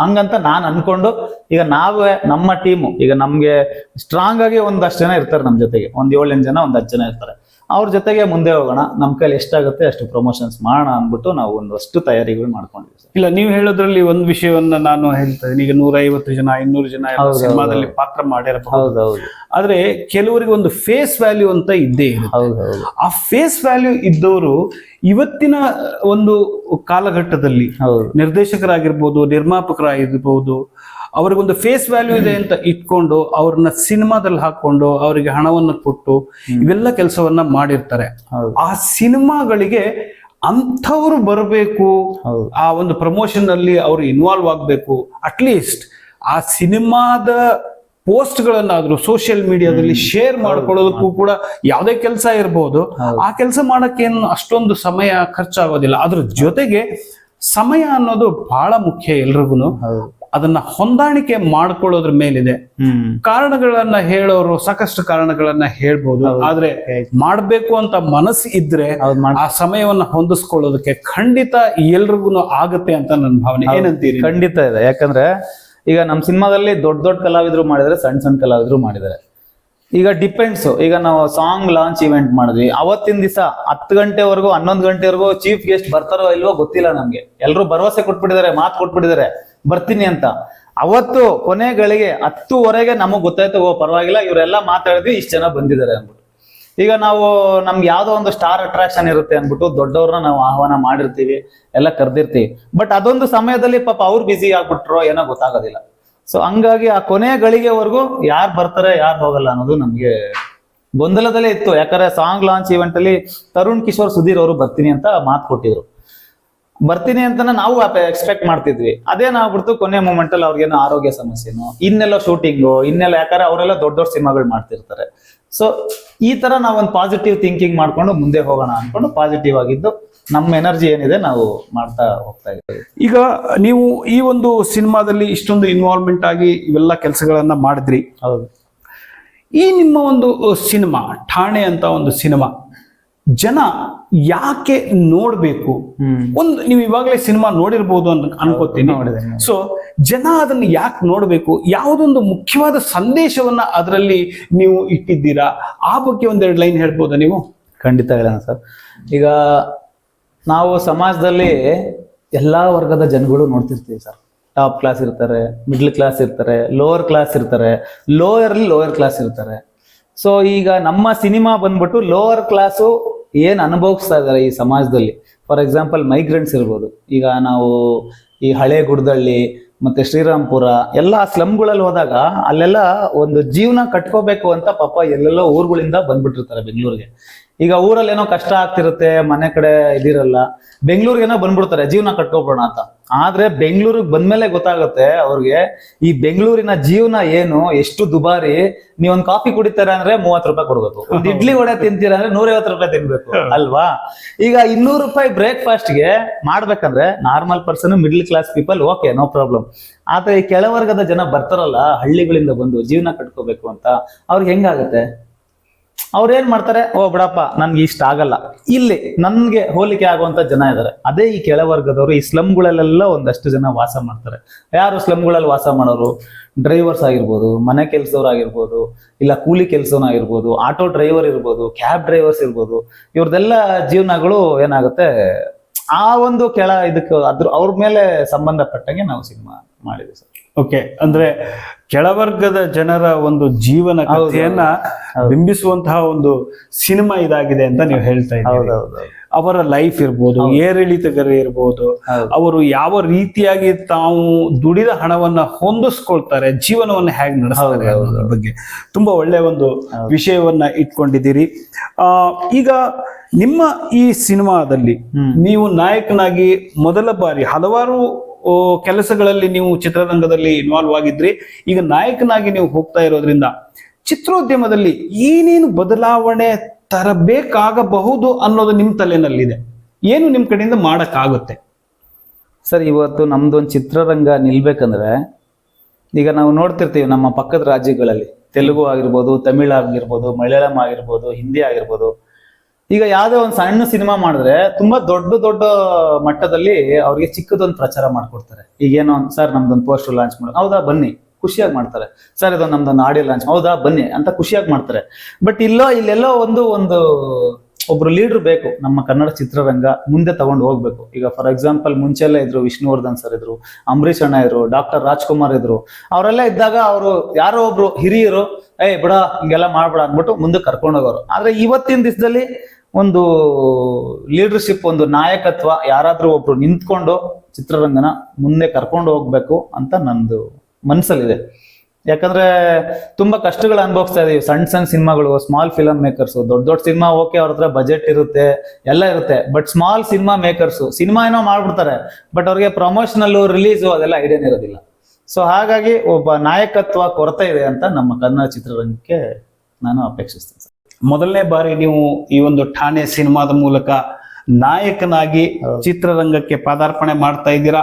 ಹಂಗಂತ ನಾನು ಅನ್ಕೊಂಡು ಈಗ ನಾವೇ ನಮ್ಮ ಟೀಮು ಈಗ ನಮ್ಗೆ ಸ್ಟ್ರಾಂಗ್ ಆಗಿ ಒಂದಷ್ಟು ಜನ ಇರ್ತಾರೆ ನಮ್ಮ ಜೊತೆಗೆ. ಒಂದ್ ಏಳೆಂಟು ಜನ, ಒಂದ್ ಹತ್ತು ಜನ ಇರ್ತಾರೆ. ಅವ್ರ ಜೊತೆಗೆ ಮುಂದೆ ಹೋಗೋಣ. ನಮ್ಮ ಕೈಲಿ ಎಷ್ಟಾಗುತ್ತೆ ಅಷ್ಟು ಪ್ರಮೋಷನ್ಸ್ ಮಾಡೋಣ ಅಂದ್ಬಿಟ್ಟು ನಾವು ಒಂದಷ್ಟು ತಯಾರಿಗಳು ಮಾಡ್ಕೊಂಡಿದ್ವಿ ಸರ್. ಇಲ್ಲ ನೀವು ಹೇಳೋದ್ರಲ್ಲಿ ಒಂದು ವಿಷಯವನ್ನ ನಾನು ಹೇಳ್ತಾ ಇದ್ದೀನಿ. ಈಗ ನೂರ ಐವತ್ತು ಜನ ಇನ್ನೂರು ಜನ ಎಲ್ಲ ಹೌದು, ಸಿನಿಮಾದಲ್ಲಿ ಹೌದು. ಪಾತ್ರ ಮಾಡಿರಬಹುದು. ಹೌದೌದು. ಆದ್ರೆ ಕೆಲವರಿಗೆ ಒಂದು ಫೇಸ್ ವ್ಯಾಲ್ಯೂ ಅಂತ ಇದ್ದೇ ಇರುತ್ತೆ. ಹೌದೌದು. ಆ ಫೇಸ್ ವ್ಯಾಲ್ಯೂ ಇದ್ದವರು ಇವತ್ತಿನ ಒಂದು ಕಾಲಘಟ್ಟದಲ್ಲಿ ಹೌದು. ನಿರ್ದೇಶಕರಾಗಿರ್ಬೋದು ನಿರ್ಮಾಪಕರಾಗಿರ್ಬೋದು ಅವ್ರಿಗೊಂದು ಫೇಸ್ ವ್ಯಾಲ್ಯೂ ಇದೆ ಅಂತ ಇಟ್ಕೊಂಡು ಅವ್ರನ್ನ ಸಿನಿಮಾದಲ್ಲಿ ಹಾಕೊಂಡು ಅವರಿಗೆ ಹಣವನ್ನ ಕೊಟ್ಟು ಇವೆಲ್ಲ ಕೆಲಸವನ್ನ ಮಾಡಿರ್ತಾರೆ. ಆ ಸಿನಿಮಾಗಳಿಗೆ ಅಂಥವ್ರು ಬರಬೇಕು ಆ ಒಂದು ಪ್ರಮೋಷನ್ ಅಲ್ಲಿ ಅವರು ಇನ್ವಾಲ್ವ್ ಆಗಬೇಕು ಅಟ್ಲೀಸ್ಟ್ ಆ ಸಿನಿಮಾದ ಪೋಸ್ಟ್ ಗಳನ್ನಾದ್ರೂ ಸೋಷಿಯಲ್ ಮೀಡಿಯಾದಲ್ಲಿ ಶೇರ್ ಮಾಡ್ಕೊಳ್ಳೋದಕ್ಕೂ ಕೂಡ ಯಾವುದೇ ಕೆಲಸ ಇರಬಹುದು ಆ ಕೆಲಸ ಮಾಡಕ್ಕೇನು ಅಷ್ಟೊಂದು ಸಮಯ ಖರ್ಚಾಗೋದಿಲ್ಲ. ಅದ್ರ ಜೊತೆಗೆ ಸಮಯ ಅನ್ನೋದು ಬಹಳ ಮುಖ್ಯ ಎಲ್ರಿಗೂ ಅದನ್ನ ಹೊಂದಾಣಿಕೆ ಮಾಡ್ಕೊಳ್ಳೋದ್ರ ಮೇಲಿದೆ. ಕಾರಣಗಳನ್ನ ಹೇಳೋರು ಸಾಕಷ್ಟು ಕಾರಣಗಳನ್ನ ಹೇಳ್ಬೋದು. ಆದ್ರೆ ಮಾಡ್ಬೇಕು ಅಂತ ಮನಸ್ಸು ಇದ್ರೆ ಆ ಸಮಯವನ್ನ ಹೊಂದಿಸ್ಕೊಳ್ಳೋದಕ್ಕೆ ಖಂಡಿತ ಎಲ್ರಿಗೂ ಆಗುತ್ತೆ ಅಂತ ನನ್ನ ಭಾವನೆ. ಏನಂತೀರಿ? ಖಂಡಿತ ಇದೆ. ಯಾಕಂದ್ರೆ ಈಗ ನಮ್ಮ ಸಿನಿಮಾದಲ್ಲಿ ದೊಡ್ಡ ದೊಡ್ಡ ಕಲಾವಿದ್ರು ಮಾಡಿದ್ರೆ ಸಣ್ಣ ಸಣ್ಣ ಕಲಾವಿದ್ರು ಮಾಡಿದ್ದಾರೆ. ಈಗ ಡಿಪೆಂಡ್ಸ್. ಈಗ ನಾವು ಸಾಂಗ್ ಲಾಂಚ್ ಇವೆಂಟ್ ಮಾಡಿದ್ವಿ. ಅವತ್ತಿನ ದಿವಸ ಹತ್ತು ಗಂಟೆವರೆಗೂ ಹನ್ನೊಂದು ಗಂಟೆವರೆಗೂ ಚೀಫ್ ಗೆಸ್ಟ್ ಬರ್ತಾರೋ ಇಲ್ವೋ ಗೊತ್ತಿಲ್ಲ ನಮ್ಗೆ. ಎಲ್ಲರೂ ಭರವಸೆ ಕೊಟ್ಬಿಟ್ಟಿದ್ದಾರೆ ಮಾತು ಕೊಟ್ಬಿಟ್ಟಿದ್ದಾರೆ. ಬರ್ತೀನಿ ಅಂತ. ಅವತ್ತು ಕೊನೆ ಗಳಿಗೆ ಹತ್ತುವರೆಗೆ ನಮಗ್ ಗೊತ್ತಾಯ್ತು, ಓ, ಪರವಾಗಿಲ್ಲ, ಇವರೆಲ್ಲ ಮಾತಾಡಿದ್ವಿ ಇಷ್ಟು ಜನ ಬಂದಿದ್ದಾರೆ ಅಂದ್ಬಿಟ್ಟು. ಈಗ ನಾವು ನಮ್ಗೆ ಯಾವ್ದೋ ಒಂದು ಸ್ಟಾರ್ ಅಟ್ರಾಕ್ಷನ್ ಇರುತ್ತೆ ಅಂದ್ಬಿಟ್ಟು ದೊಡ್ಡವ್ರನ್ನ ನಾವು ಆಹ್ವಾನ ಮಾಡಿರ್ತೀವಿ, ಎಲ್ಲ ಕರೆದಿರ್ತೀವಿ. ಬಟ್ ಅದೊಂದು ಸಮಯದಲ್ಲಿ ಪಾಪ ಅವ್ರು ಬ್ಯುಸಿ ಆಗ್ಬಿಟ್ರು ಏನೋ ಗೊತ್ತಾಗೋದಿಲ್ಲ. ಸೊ ಹಂಗಾಗಿ ಆ ಕೊನೆ ಗಳಿಗೆವರೆಗೂ ಯಾರು ಬರ್ತಾರೆ, ಯಾರು ಹೋಗಲ್ಲ ಅನ್ನೋದು ನಮಗೆ ಗೊಂದಲದಲ್ಲೇ ಇತ್ತು. ಯಾಕಂದ್ರೆ ಸಾಂಗ್ ಲಾಂಚ್ ಇವೆಂಟ್ ಅಲ್ಲಿ ತರುಣ್ ಕಿಶೋರ್ ಸುಧೀರ್ ಅವರು ಬರ್ತೀನಿ ಅಂತ ಮಾತು ಕೊಟ್ಟಿದ್ರು. ಬರ್ತೀನಿ ಅಂತ ನಾವು ಎಕ್ಸ್ಪೆಕ್ಟ್ ಮಾಡ್ತಿದ್ವಿ. ಅದೇನಾಗ್ಬಿಡ್ತು ಕೊನೆ ಮೂಮೆಂಟ್ ಅಲ್ಲಿ ಅವ್ರಿಗೇನೋ ಆರೋಗ್ಯ ಸಮಸ್ಯೆನೋ ಇನ್ನೆಲ್ಲ ಶೂಟಿಂಗು ಇನ್ನೆಲ್ಲ ಯಾಕಂದ್ರೆ ಅವರೆಲ್ಲ ದೊಡ್ಡ ದೊಡ್ಡ ಸಿನಿಮಾಗಳು ಮಾಡ್ತಿರ್ತಾರೆ. ಸೊ ಈ ತರ ನಾವು ಒಂದು ಪಾಸಿಟಿವ್ ಥಿಂಕಿಂಗ್ ಮಾಡ್ಕೊಂಡು ಮುಂದೆ ಹೋಗೋಣ ಅನ್ಕೊಂಡು ಪಾಸಿಟಿವ್ ಆಗಿದ್ದು ನಮ್ಮ ಎನರ್ಜಿ ಏನಿದೆ ನಾವು ಮಾಡ್ತಾ ಹೋಗ್ತಾ ಇದ್ದೀವಿ. ಈಗ ನೀವು ಈ ಒಂದು ಸಿನಿಮಾದಲ್ಲಿ ಇಷ್ಟೊಂದು ಇನ್ವಾಲ್ವ್ಮೆಂಟ್ ಆಗಿ ಇವೆಲ್ಲ ಕೆಲಸಗಳನ್ನ ಮಾಡಿದ್ರಿ. ಹೌದು. ಈ ನಿಮ್ಮ ಒಂದು ಸಿನಿಮಾ ಠಾಣೆ ಅಂತ ಒಂದು ಸಿನಿಮಾ ಜನ ಯಾಕೆ ನೋಡ್ಬೇಕು? ಒಂದು ನೀವು ಇವಾಗಲೇ ಸಿನಿಮಾ ನೋಡಿರ್ಬೋದು ಅಂತ ಅನ್ಕೋತೀನಿ. ಸೊ ಜನ ಅದನ್ನ ಯಾಕೆ ನೋಡ್ಬೇಕು? ಯಾವುದೊಂದು ಮುಖ್ಯವಾದ ಸಂದೇಶವನ್ನ ಅದರಲ್ಲಿ ನೀವು ಇಟ್ಟಿದ್ದೀರಾ? ಆ ಬಗ್ಗೆ ಒಂದೆರಡು ಲೈನ್ ಹೇಳ್ಬೋದಾ ನೀವು? ಖಂಡಿತ ಹೇಳೋಣ ಸರ್. ಈಗ ನಾವು ಸಮಾಜದಲ್ಲಿ ಎಲ್ಲಾ ವರ್ಗದ ಜನಗಳು ನೋಡ್ತಿರ್ತೀವಿ ಸರ್. ಟಾಪ್ ಕ್ಲಾಸ್ ಇರ್ತಾರೆ ಮಿಡ್ಲ್ ಕ್ಲಾಸ್ ಇರ್ತಾರೆ ಲೋವರ್ ಕ್ಲಾಸ್ ಇರ್ತಾರೆ. ಲೋಯರ್ಲಿ ಲೋಯರ್ ಕ್ಲಾಸ್ ಇರ್ತಾರೆ. ಸೊ ಈಗ ನಮ್ಮ ಸಿನಿಮಾ ಬಂದ್ಬಿಟ್ಟು ಲೋವರ್ ಕ್ಲಾಸು ಏನ್ ಅನುಭವಿಸ್ತಾ ಇದ್ದಾರೆ ಈ ಸಮಾಜದಲ್ಲಿ? ಫಾರ್ ಎಕ್ಸಾಂಪಲ್ ಮೈಗ್ರೆಂಟ್ಸ್ ಇರ್ಬೋದು. ಈಗ ನಾವು ಈ ಹಳೆ ಗುಡ್ದಳ್ಳಿ, ಮತ್ತು ಶ್ರೀರಾಮ್ಪುರ ಎಲ್ಲ ಸ್ಲಮ್ಗಳಲ್ಲಿ ಹೋದಾಗ ಅಲ್ಲೆಲ್ಲ ಒಂದು ಜೀವನ ಕಟ್ಕೋಬೇಕು ಅಂತ ಪಾಪ ಎಲ್ಲೆಲ್ಲೋ ಊರುಗಳಿಂದ ಬಂದ್ಬಿಟ್ಟಿರ್ತಾರೆ ಬೆಂಗಳೂರಿಗೆ. ಈಗ ಊರಲ್ಲಿ ಏನೋ ಕಷ್ಟ ಆಗ್ತಿರುತ್ತೆ, ಮನೆ ಕಡೆ ಇದಿರಲ್ಲ, ಬೆಂಗಳೂರಿಗೇನೋ ಬಂದ್ಬಿಡ್ತಾರೆ, ಜೀವನ ಕಟ್ಕೊಬೋಣ ಅಂತ. ಆದ್ರೆ ಬೆಂಗಳೂರಿಗೆ ಬಂದ್ಮೇಲೆ ಗೊತ್ತಾಗುತ್ತೆ ಅವ್ರಿಗೆ, ಈ ಬೆಂಗಳೂರಿನ ಜೀವನ ಏನು, ಎಷ್ಟು ದುಬಾರಿ, ನೀವೊಂದ್ ಕಾಫಿ ಕುಡಿತಾರೆ ಅಂದ್ರೆ ಮೂವತ್ ರೂಪಾಯಿ ಕೊಡ್ಬೇಕು. ಒಂದ್ ಇಡ್ಲಿ ವಡೆ ತಿಂತೀರ ಅಂದ್ರೆ ನೂರೈವತ್ತು ರೂಪಾಯಿ ತಿನ್ಬೇಕು, ಅಲ್ವಾ? ಈಗ ಇನ್ನೂರು ರೂಪಾಯಿ ಬ್ರೇಕ್ಫಾಸ್ಟ್ಗೆ ಮಾಡ್ಬೇಕಂದ್ರೆ normal person, middle class people, okay, no problem. ಆದ್ರೆ ಈ ಕೆಳವರ್ಗದ ಜನ ಬರ್ತಾರಲ್ಲ, ಹಳ್ಳಿಗಳಿಂದ ಬಂದು ಜೀವನ ಕಟ್ಕೋಬೇಕು ಅಂತ, ಅವ್ರಿಗೆ ಹೆಂಗಾಗುತ್ತೆ? ಅವ್ರು ಏನ್ ಮಾಡ್ತಾರೆ? ಓ, ಬಿಡಪ್ಪ, ನನ್ಗೆ ಇಷ್ಟ ಆಗಲ್ಲ. ಇಲ್ಲಿ ನನ್ಗೆ ಹೋಲಿಕೆ ಆಗುವಂತ ಜನ ಇದ್ದಾರೆ ಅದೇ ಈ ಕೆಳವರ್ಗದವರು ಈ ಸ್ಲಮ್ಗಳಲ್ಲೆಲ್ಲ ಒಂದಷ್ಟು ಜನ ವಾಸ ಮಾಡ್ತಾರೆ. ಯಾರು ಸ್ಲಮ್ಗಳಲ್ಲಿ ವಾಸ ಮಾಡೋರು? ಡ್ರೈವರ್ಸ್ ಆಗಿರ್ಬೋದು, ಮನೆ ಕೆಲಸದವ್ರು ಆಗಿರ್ಬೋದು, ಇಲ್ಲ ಕೂಲಿ ಕೆಲಸವನ್ನಾಗಿರ್ಬೋದು ಆಟೋ ಡ್ರೈವರ್ ಇರ್ಬೋದು, ಕ್ಯಾಬ್ ಡ್ರೈವರ್ಸ್ ಇರ್ಬೋದು, ಇವ್ರದೆಲ್ಲ ಜೀವನಗಳು ಏನಾಗುತ್ತೆ? ಆ ಒಂದು ಕೆಳ ಇದಕ್ಕೆ ಅದ್ರ ಅವ್ರ ಮೇಲೆ ಸಂಬಂಧಪಟ್ಟಂಗೆ ನಾವು ಸಿನಿಮಾ ಮಾಡಿದ್ವಿ ಸರ್. ಓಕೆ ಅಂದ್ರೆ ಕೆಳವರ್ಗದ ಜನರ ಒಂದು ಜೀವನ ಕಥೆಯನ್ನ ಬಿಂಬಿಸುವಂತಹ ಒಂದು ಸಿನಿಮಾ ಇದಾಗಿದೆ ಅಂತ ನೀವು ಹೇಳ್ತಾ ಇದ್ದೀರಿ. ಅವರ ಲೈಫ್ ಇರ್ಬೋದು ಏರಿಳಿತಗರೇ ಇರ್ಬೋದು ಅವರು ಯಾವ ರೀತಿಯಾಗಿ ತಾವು ದುಡಿದ ಹಣವನ್ನ ಹೊಂದಿಸ್ಕೊಳ್ತಾರೆ ಜೀವನವನ್ನ ಹೇಗೆ ನಡೆಸ್ತಾರೆ ಅನ್ನೋದ್ರ ಬಗ್ಗೆ ತುಂಬಾ ಒಳ್ಳೆ ಒಂದು ವಿಷಯವನ್ನ ಇಟ್ಕೊಂಡಿದ್ದೀರಿ. ಆ ಈಗ ನಿಮ್ಮ ಈ ಸಿನಿಮಾದಲ್ಲಿ ನೀವು ನಾಯಕನಾಗಿ ಮೊದಲ ಬಾರಿ ಹಲವಾರು ಕೆಲಸಗಳಲ್ಲಿ ನೀವು ಚಿತ್ರರಂಗದಲ್ಲಿ ಇನ್ವಾಲ್ವ್ ಆಗಿದ್ರಿ. ಈಗ ನಾಯಕನಾಗಿ ನೀವು ಹೋಗ್ತಾ ಇರೋದ್ರಿಂದ ಚಿತ್ರೋದ್ಯಮದಲ್ಲಿ ಏನೇನು ಬದಲಾವಣೆ ತರಬೇಕಾಗಬಹುದು ಅನ್ನೋದು ನಿಮ್ಮ ತಲೆನಲ್ಲಿದೆ. ಏನು ನಿಮ್ಮ ಕಡೆಯಿಂದ ಮಾಡೋಕ್ಕಾಗುತ್ತೆ? ಸರ್, ಇವತ್ತು ನಮ್ದೊಂದು ಚಿತ್ರರಂಗ ನಿಲ್ಬೇಕಂದ್ರೆ ಈಗ ನಾವು ನೋಡ್ತಿರ್ತೀವಿ ನಮ್ಮ ಪಕ್ಕದ ರಾಜ್ಯಗಳಲ್ಲಿ. ತೆಲುಗು ಆಗಿರ್ಬೋದು, ತಮಿಳ್ ಆಗಿರ್ಬೋದು, ಮಲಯಾಳಂ ಆಗಿರ್ಬೋದು, ಹಿಂದಿ ಆಗಿರ್ಬೋದು. ಈಗ ಯಾವುದೋ ಒಂದು ಸಣ್ಣ ಸಿನಿಮಾ ಮಾಡಿದ್ರೆ ತುಂಬಾ ದೊಡ್ಡ ದೊಡ್ಡ ಮಟ್ಟದಲ್ಲಿ ಅವ್ರಿಗೆ ಚಿಕ್ಕದೊಂದು ಪ್ರಚಾರ ಮಾಡ್ಕೊಡ್ತಾರೆ. ಈಗೇನೋ ಸರ್, ನಮ್ದೊಂದು ಪೋಸ್ಟರ್ ಲಾಂಚ್ ಮಾಡೋದು ಹೌದಾ, ಬನ್ನಿ, ಖುಷಿಯಾಗಿ ಮಾಡ್ತಾರೆ. ಸರ್, ಇದೊಂದು ನಮ್ದೊಂದು ಆಡಿಯೋ ಲಾಂಚ್ ಹೌದಾ, ಬನ್ನಿ ಅಂತ ಖುಷಿಯಾಗಿ ಮಾಡ್ತಾರೆ. ಬಟ್ ಇಲ್ಲೋ, ಇಲ್ಲೆಲ್ಲೋ ಒಂದು ಒಂದು ಒಬ್ರು ಲೀಡರ್ ಬೇಕು, ನಮ್ಮ ಕನ್ನಡ ಚಿತ್ರರಂಗ ಮುಂದೆ ತಗೊಂಡು ಹೋಗ್ಬೇಕು. ಈಗ ಫಾರ್ ಎಕ್ಸಾಂಪಲ್ ಮುಂಚೆಲ್ಲ ಇದ್ರು ವಿಷ್ಣುವರ್ಧನ್ ಸರ್ ಇದ್ರು, ಅಂಬರೀಷ್ ಅಣ್ಣ ಇದ್ರು ಡಾಕ್ಟರ್ ರಾಜ್ಕುಮಾರ್ ಇದ್ರು, ಅವರೆಲ್ಲ ಇದ್ದಾಗ ಅವರು ಯಾರೋ ಒಬ್ರು ಹಿರಿಯರು, ಏಯ್, ಬಿಡ, ಹಿಂಗೆಲ್ಲ ಮಾಡ್ಬೇಡ ಅಂದ್ಬಿಟ್ಟು ಮುಂದೆ ಕರ್ಕೊಂಡು ಹೋಗೋರು. ಆದ್ರೆ ಇವತ್ತಿನ ದಿವಸದಲ್ಲಿ ಒಂದು ಲೀಡರ್ಶಿಪ್ ಒಂದು ನಾಯಕತ್ವ ಯಾರಾದ್ರೂ ಒಬ್ರು ನಿಂತ್ಕೊಂಡು ಚಿತ್ರರಂಗನ ಮುಂದೆ ಕರ್ಕೊಂಡು ಹೋಗ್ಬೇಕು ಅಂತ ನಂದು ಮನ್ಸಲ್ಲಿದೆ. ಯಾಕಂದ್ರೆ ತುಂಬಾ ಕಷ್ಟಗಳು ಅನುಭವಿಸ್ತಾ ಇದೀವಿ. ಸಣ್ಣ ಸಣ್ಣ ಸಿನಿಮಾಗಳು ಸ್ಮಾಲ್ ಫಿಲಮ್ ಮೇಕರ್ಸ್ ದೊಡ್ಡ ದೊಡ್ಡ ಸಿನಿಮಾ ಓಕೆ ಅವ್ರ ಹತ್ರ ಬಜೆಟ್ ಇರುತ್ತೆ, ಎಲ್ಲ ಇರುತ್ತೆ. But small cinema makers cinema ಏನೋ ಮಾಡ್ಬಿಡ್ತಾರೆ. ಬಟ್ ಅವ್ರಿಗೆ ಪ್ರಮೋಷನಲ್ಲು ರಿಲೀಸು ಅದೆಲ್ಲ ಐಡಿಯಾನೇ ಇರೋದಿಲ್ಲ. ಸೊ ಹಾಗಾಗಿ ಒಬ್ಬ ನಾಯಕತ್ವ ಕೊರತೆ ಇದೆ ಅಂತ ನಮ್ಮ ಕನ್ನಡ ಚಿತ್ರರಂಗಕ್ಕೆ ನಾನು ಅಪೇಕ್ಷಿಸ್ತೇನೆ. ಮೊದಲನೇ ಬಾರಿ ನೀವು ಈ ಒಂದು ಠಾಣೆ ಸಿನಿಮಾದ ಮೂಲಕ ನಾಯಕನಾಗಿ ಚಿತ್ರರಂಗಕ್ಕೆ ಪಾದಾರ್ಪಣೆ ಮಾಡ್ತಾ ಇದ್ದೀರಾ?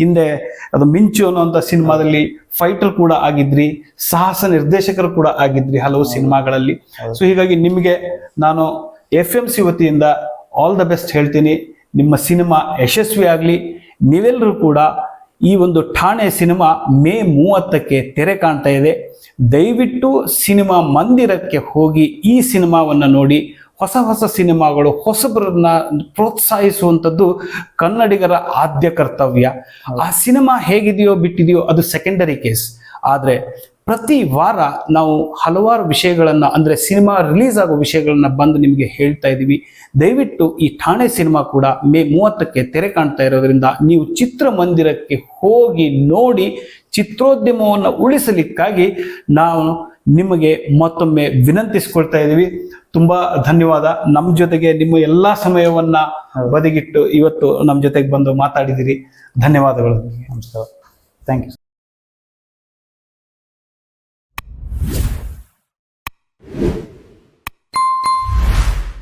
ಹಿಂದೆ. ಅದು ಮಿಂಚು ಅನ್ನುವಂಥ ಸಿನಿಮಾದಲ್ಲಿ ಫೈಟರ್ ಕೂಡ ಆಗಿದ್ರಿ ಸಾಹಸ ನಿರ್ದೇಶಕರು ಕೂಡ ಆಗಿದ್ರಿ ಹಲವು ಸಿನಿಮಾಗಳಲ್ಲಿ. ಸೊ ಹೀಗಾಗಿ ನಿಮಗೆ ನಾನು ಎಫ್ ಎಂ ಸಿ ವತಿಯಿಂದ ಆಲ್ ದ ಬೆಸ್ಟ್ ಹೇಳ್ತೀನಿ. ನಿಮ್ಮ ಸಿನಿಮಾ ಯಶಸ್ವಿ ಆಗಲಿ ನೀವೆಲ್ಲರೂ ಕೂಡ ಈ ಒಂದು ಠಾಣೆ ಸಿನಿಮಾ ಮೇ ಮೂವತ್ತಕ್ಕೆ ತೆರೆ ಕಾಣ್ತಾ ಇದೆ. ದಯವಿಟ್ಟು ಸಿನಿಮಾ ಮಂದಿರಕ್ಕೆ ಹೋಗಿ ಈ ಸಿನಿಮಾವನ್ನು ನೋಡಿ. ಹೊಸ ಹೊಸ ಸಿನಿಮಾಗಳು, ಹೊಸಬರನ್ನ ಪ್ರೋತ್ಸಾಹಿಸುವಂಥದ್ದು ಕನ್ನಡಿಗರ ಆದ್ಯ ಕರ್ತವ್ಯ. ಆ ಸಿನಿಮಾ ಹೇಗಿದೆಯೋ ಬಿಟ್ಟಿದೆಯೋ ಅದು ಸೆಕೆಂಡರಿ ಕೇಸ್ ಆದರೆ ಪ್ರತಿ ವಾರ ನಾವು ಹಲವಾರು ವಿಷಯಗಳನ್ನು ಅಂದರೆ ಸಿನಿಮಾ ರಿಲೀಸ್ ಆಗೋ ವಿಷಯಗಳನ್ನು ಬಂದು ನಿಮಗೆ ಹೇಳ್ತಾ ಇದ್ದೀವಿ. ದಯವಿಟ್ಟು ಈ ಠಾಣೆ ಸಿನಿಮಾ ಕೂಡ ಮೇ ಮೂವತ್ತಕ್ಕೆ ತೆರೆ ಕಾಣ್ತಾ ಇರೋದ್ರಿಂದ ನೀವು ಚಿತ್ರಮಂದಿರಕ್ಕೆ ಹೋಗಿ ನೋಡಿ ಚಿತ್ರೋದ್ಯಮವನ್ನು ಉಳಿಸಲಿಕ್ಕಾಗಿ ನಾವು ನಿಮಗೆ ಮತ್ತೊಮ್ಮೆ ವಿನಂತಿಸ್ಕೊಳ್ತಾ ಇದ್ದೀವಿ. ತುಂಬಾ ಧನ್ಯವಾದ. ನಮ್ಮ ಜೊತೆಗೆ ನಿಮ್ಮ ಎಲ್ಲಾ ಸಮಯವನ್ನ ಬದಿಗಿಟ್ಟು ಇವತ್ತು ನಮ್ಮ ಜೊತೆಗೆ ಬಂದು ಮಾತಾಡಿದಿರಿ. ಧನ್ಯವಾದಗಳು. ನಮಸ್ಕಾರ. Thank you